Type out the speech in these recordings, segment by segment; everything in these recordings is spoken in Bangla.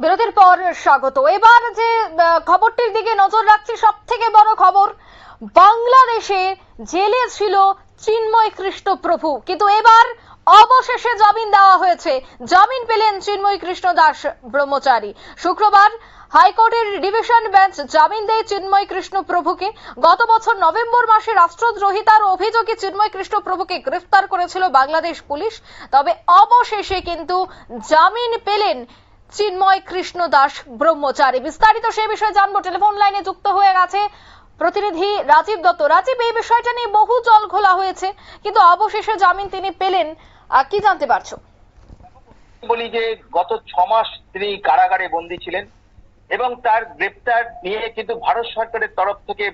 বিরতির পর স্বাগত। এবার যে খবরটির দিকে নজর রাখছি সব থেকে বড় খবর, বাংলাদেশে জেলে ছিল চিন্ময় কৃষ্ণ প্রভু কিন্তু এবার অবশেষে জামিন দেওয়া হয়েছে। জামিন পেলেন চিন্ময় কৃষ্ণ দাস ব্রহ্মচারী। শুক্রবার হাইকোর্টের ডিভিশন বেঞ্চ জামিন দেয় চিন্ময় কৃষ্ণ প্রভুকে গত বছর নভেম্বর মাসে রাষ্ট্রদ্রোহিতার অভিযোগে চিন্ময় কৃষ্ণ প্রভুকে গ্রেফতার করেছিল বাংলাদেশ পুলিশ। তবে অবশেষে কিন্তু জামিন পেলেন চিন্ময় কৃষ্ণ দাস ব্রহ্মচারী। বিস্তারিত সে বিষয়ে জানব। টেলিফোন লাইনে যুক্ত হয়ে গেছে প্রতিনিধি রাজীব দত্ত। রাজীব, এই বিষয়টা নিয়ে বহু জল ঘোলা হয়েছে, কিন্তু অবশেষে জামিন তিনি পেলেন। কি জানতে পারছ? বলি যে গত ছ মাস তিনি কারাগারে বন্দী ছিলেন এবং তার গ্রেপ্তার নিয়ে কিন্তু ভারত সরকারের তরফ থেকে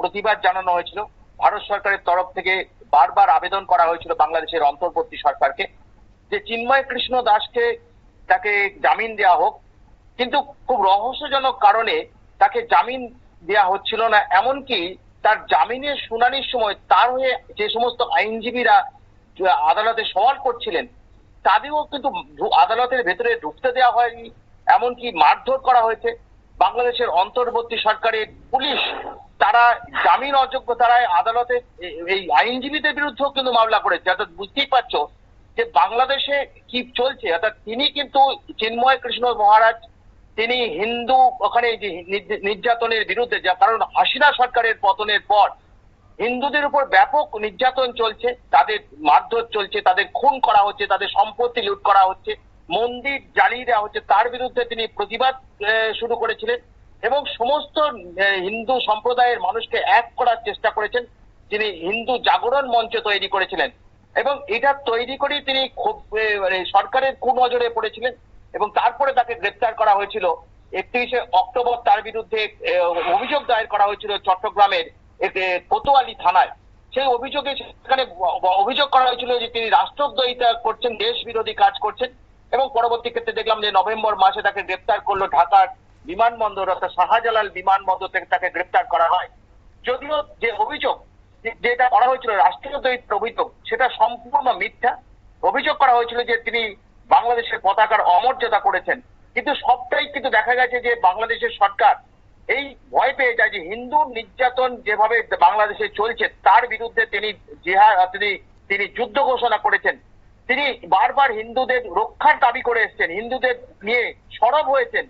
প্রতিবাদ জানানো হয়েছিল। ভারত সরকারের তরফ থেকে বারবার আবেদন করা হয়েছিল বাংলাদেশের অন্তর্বর্তী সরকারকে যে চিন্ময় কৃষ্ণ দাসকে তাকে জামিন দেওয়া হোক। কিন্তু খুব রহস্যজনক কারণে তাকে জামিন দেওয়া হচ্ছিল না। এমনকি তার জামিনের শুনানির সময় তার হয়ে যে সমস্ত আইনজীবীরা আদালতে সওয়াল করছিলেন, তাদেরও কিন্তু আদালতের ভেতরে ঢুকতে দেওয়া হয়নি। এমনকি মারধর করা হয়েছে। বাংলাদেশের অন্তর্বর্তী সরকারের পুলিশ তারা জামিন অযোগ্য তারাই আদালতে এই আইনজীবীদের বিরুদ্ধেও কিন্তু মামলা করেছে। অর্থাৎ বুঝতেই পারছ যে বাংলাদেশে কি চলছে, অর্থাৎ তিনি কিন্তু চিন্ময় কৃষ্ণ মহারাজ, তিনি হিন্দু ওখানে যে নির্যাতনের বিরুদ্ধে যা কারণ হাসিনা সরকারের পতনের পর হিন্দুদের উপর ব্যাপক নির্যাতন চলছে, তাদের মারধর চলছে, তাদের খুন করা হচ্ছে, তাদের সম্পত্তি লুট করা হচ্ছে, মন্দির জ্বালিয়ে দেওয়া হচ্ছে, তার বিরুদ্ধে তিনি প্রতিবাদ শুরু করেছিলেন এবং সমস্ত হিন্দু সম্প্রদায়ের মানুষকে এক করার চেষ্টা করেছেন। তিনি হিন্দু জাগরণ মঞ্চ তৈরি করেছিলেন। এবং এটা তৈরি করেই তিনি মানে সরকারের কুনজরে পড়েছিলেন এবং তারপরে তাকে গ্রেপ্তার করা হয়েছিল। একত্রিশে অক্টোবর তার বিরুদ্ধে অভিযোগ দায়ের করা হয়েছিল চট্টগ্রামের কোতোয়ালি থানায়। সেই অভিযোগে সেখানে অভিযোগ করা হয়েছিল যে তিনি রাষ্ট্রদ্রোহিতা করছেন দেশ বিরোধী কাজ করছেন এবং পরবর্তী ক্ষেত্রে দেখলাম যে নভেম্বর মাসে তাকে গ্রেপ্তার করল ঢাকার বিমানবন্দর, অর্থাৎ শাহজালাল বিমানবন্দর থেকে তাকে গ্রেপ্তার করা হয়। যদিও যে অভিযোগ যেটা করা হয়েছিল রাষ্ট্রদ্রোহিতার অভিযোগ, সেটা সম্পূর্ণ মিথ্যা। অভিযোগ করা হয়েছিল যে তিনি বাংলাদেশের পতাকার অমর্যাদা করেছেন। কিন্তু সবটাই কিন্তু দেখা গেছে যে বাংলাদেশের সরকার এই ভয় পেয়ে যায় যে হিন্দু নির্যাতন যেভাবে বাংলাদেশে চলছে, তার বিরুদ্ধে তিনি জিহাদ, তিনি তিনি যুদ্ধ ঘোষণা করেছেন। তিনি বারবার হিন্দুদের রক্ষার দাবি করে এসেছেন, হিন্দুদের নিয়ে সরব হয়েছেন।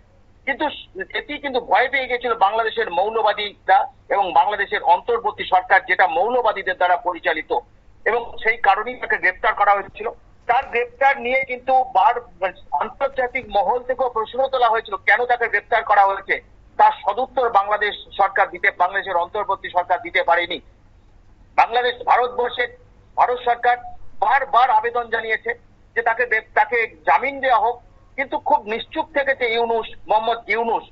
কিন্তু এটি কিন্তু ভয় পেয়ে গেছিল বাংলাদেশের মৌলবাদীরা এবং বাংলাদেশের অন্তর্বর্তী সরকার যেটা মৌলবাদীদের দ্বারা পরিচালিত। এবং সেই কারণেই তাকে গ্রেপ্তার করা হয়েছিল। তার গ্রেপ্তার নিয়ে কিন্তু বার, আন্তর্জাতিক মহল থেকেও প্রশ্ন তোলা হয়েছিল, কেন তাকে গ্রেপ্তার করা হয়েছে? তার সদুত্তর বাংলাদেশ সরকার দিতে, বাংলাদেশের অন্তর্বর্তী সরকার দিতে পারেনি। বাংলাদেশ ভারতবর্ষের ভারত সরকার বারবার আবেদন জানিয়েছে যে তাকে তাকে জামিন দেওয়া হোক। কিন্তু খুব নিশ্চুপ থেকেছে ইউনুস, মোহাম্মদ ইউনুস।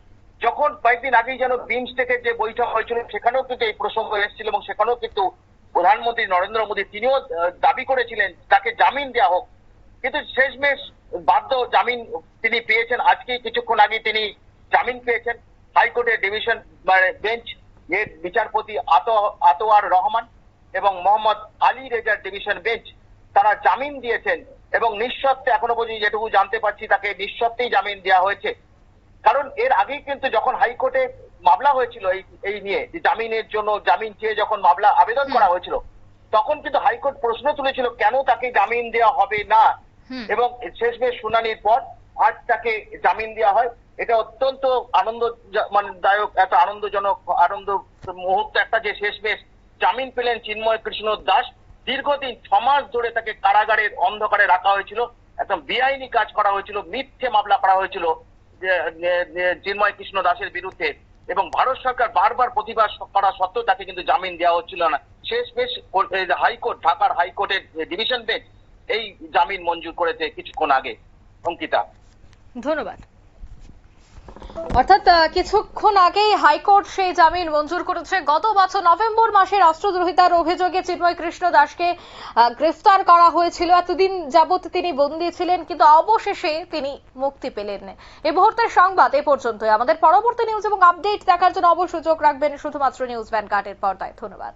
যখন কয়েকদিন আগেই যেন বিমস্টেকের যে বৈঠক হয়েছিল, সেখানেও কিন্তু এই প্রসঙ্গ এসেছিল এবং সেখানেও কিন্তু প্রধানমন্ত্রী নরেন্দ্র মোদী, তিনিও দাবি করেছিলেন, তাকে জামিন দেওয়া হোক। কিন্তু শেষমেশ বাধ্য জামিন তিনি পেয়েছেন। আজকে কিছুক্ষণ আগে তিনি জামিন পেয়েছেন। হাইকোর্টের ডিভিশন মানে বেঞ্চ এর বিচারপতি আতো, আতোয়ার রহমান এবং মোহাম্মদ আলী রেজার ডিভিশন বেঞ্চ, তারা জামিন দিয়েছেন। এবং নিঃশর্তে এখনও পর্যন্ত যেটুকু জানতে পারছি তাকে নিঃশর্তেই জামিন দেওয়া হয়েছে। কারণ এর আগেই কিন্তু যখন হাইকোর্টে মামলা হয়েছিল এই এই নিয়ে যে জামিনের জন্য জামিন চেয়ে যখন মামলা আবেদন করা হয়েছিল তখন কিন্তু হাইকোর্ট প্রশ্ন তুলেছিল কেন তাকে জামিন দেওয়া হবে না। এবং শেষমেশ শুনানির পর আজ তাকে জামিন দেওয়া হয়। এটা অত্যন্ত আনন্দ মানে দায়ক একটা আনন্দজনক আনন্দ মুহূর্ত একটা যে শেষমেশ জামিন পেলেন চিন্ময় কৃষ্ণ দাস। দীর্ঘদিন ছ মাস ধরে তাকে কারাগারের অন্ধকারে রাখা হয়েছিল। একদম বেআইনি কাজ করা হয়েছিল, মিথ্যে মামলা করা হয়েছিল চিন্ময় কৃষ্ণ দাসের বিরুদ্ধে। এবং ভারত সরকার বারবার প্রতিবাদ করা সত্ত্বেও তাকে কিন্তু জামিন দেওয়া হচ্ছিল না। এই যে হাইকোর্ট, ঢাকার হাইকোর্টের ডিভিশন বেঞ্চ, এই জামিন মঞ্জুর করেছে কিছুক্ষণ আগে। অঙ্কিতা। ধন্যবাদ। অর্থাৎ কিছুক্ষণ আগেই হাইকোর্ট সেই জামিন মঞ্জুর করেছে। গত বছর নভেম্বর মাসে রাষ্ট্রদ্রোহিতার অভিযোগে চিন্ময় কৃষ্ণ দাসকে গ্রেফতার করা হয়েছিল। এতদিন যাবত তিনি বন্দী ছিলেন, কিন্তু অবশেষে তিনি মুক্তি পেলেন। এই মুহূর্তের সংবাদ এ পর্যন্তই। আমাদের পরবর্তী নিউজ এবং আপডেট দেখার জন্য অবশ্যই চোখ রাখবেন শুধুমাত্র নিউজ ভ্যানগার্ডের পর্দায়। ধন্যবাদ।